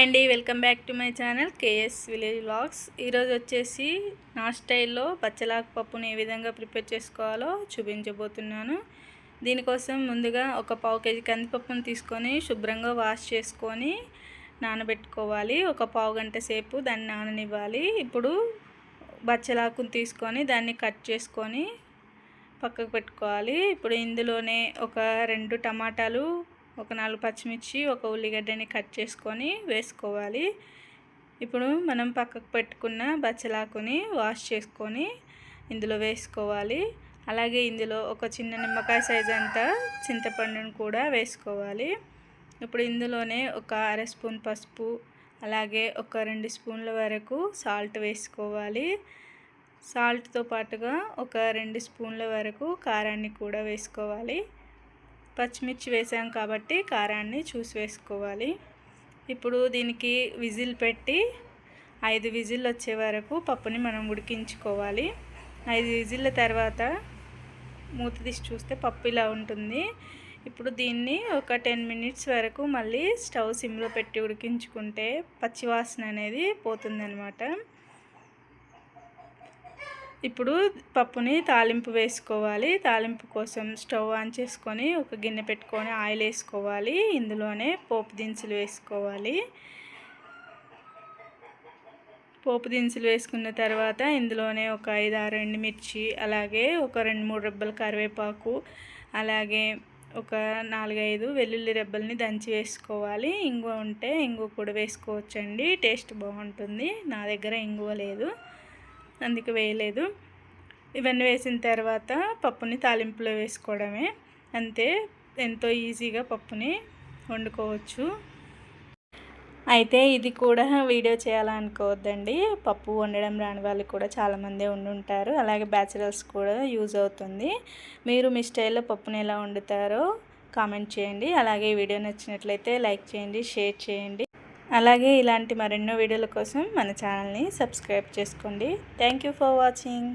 Hi అండి welcome back to my channel KS village vlogs. ఈరోజు వచ్చేసి నా స్టైల్లో పచ్చలాకు పప్పుని ఏ విధంగా ప్రిపేర్ చేసుకోవాలో చూపించబోతున్నాను. దీనికోసం ముందుగా ఒక పావు కేజీ కందిపప్పును తీసుకొని శుభ్రంగా వాష్ చేసుకొని నానబెట్టుకోవాలి. ఒక పావు గంట సేపు దాన్ని నాననివ్వాలి. ఇప్పుడు బచ్చలాకును తీసుకొని దాన్ని కట్ చేసుకొని పక్కకు పెట్టుకోవాలి. ఇప్పుడు ఇందులోనే ఒక రెండు టమాటాలు ఒక నాలుగు పచ్చిమిర్చి ఒక ఉల్లిగడ్డని కట్ చేసుకొని వేసుకోవాలి. ఇప్పుడు మనం పక్కకు పెట్టుకున్న బచ్చలాకుని వాష్ చేసుకొని ఇందులో వేసుకోవాలి. అలాగే ఇందులో ఒక చిన్న నిమ్మకాయ సైజ్ అంతా చింతపండును కూడా వేసుకోవాలి. ఇప్పుడు ఇందులోనే ఒక అర స్పూన్ పసుపు అలాగే ఒక రెండు స్పూన్ల వరకు సాల్ట్ వేసుకోవాలి. సాల్ట్తో పాటుగా ఒక రెండు స్పూన్ల వరకు కారాన్ని కూడా వేసుకోవాలి. పచ్చిమిర్చి వేసాం కాబట్టి కారాన్ని చూసి వేసుకోవాలి. ఇప్పుడు దీనికి విజిల్ పెట్టి ఐదు విజిల్ వచ్చే వరకు పప్పుని మనం ఉడికించుకోవాలి. ఐదు విజిల్ల తర్వాత మూత తీసి చూస్తే పప్పు ఇలా ఉంటుంది. ఇప్పుడు దీన్ని ఒక టెన్ మినిట్స్ వరకు మళ్ళీ స్టవ్ సిమ్లో పెట్టి ఉడికించుకుంటే పచ్చివాసన అనేది పోతుందనమాట ఇప్పుడు పప్పుని తాలింపు వేసుకోవాలి. తాలింపు కోసం స్టవ్ ఆన్ చేసుకొని ఒక గిన్నె పెట్టుకొని ఆయిల్ వేసుకోవాలి. ఇందులోనే పోపు దినుసులు వేసుకోవాలి. పోపు దినుసులు వేసుకున్న తర్వాత ఇందులోనే ఒక ఐదు ఆరు ఎండుమిర్చి అలాగే ఒక రెండు మూడు రెబ్బల కరివేపాకు అలాగే ఒక నాలుగైదు వెల్లుల్లి రెబ్బల్ని దంచి వేసుకోవాలి. ఇంగువ ఉంటే ఇంగువ కూడా వేసుకోవచ్చండి. టేస్ట్ బాగుంటుంది. నా దగ్గర ఇంగువ లేదు. అందుకు వేయలేదు. ఇవన్నీ వేసిన తర్వాత పప్పుని తాలింపులో వేసుకోవడమే. అంతే ఎంతో ఈజీగా పప్పుని వండుకోవచ్చు. అయితే ఇది కూడా వీడియో చేయాలనుకోవద్దండి. పప్పు వండడం రాని వాళ్ళు కూడా చాలామంది ఉండుంటారు. అలాగే బ్యాచిలర్స్ కూడా యూజ్ అవుతుంది. మీరు మీ స్టైల్లో పప్పుని ఎలా వండుతారో కామెంట్ చేయండి. అలాగే వీడియో నచ్చినట్లయితే లైక్ చేయండి షేర్ చేయండి. అలాగే ఇలాంటి మరెన్నో వీడియోల కోసం మన ఛానల్ని సబ్స్క్రైబ్ చేసుకోండి. Thank for watching.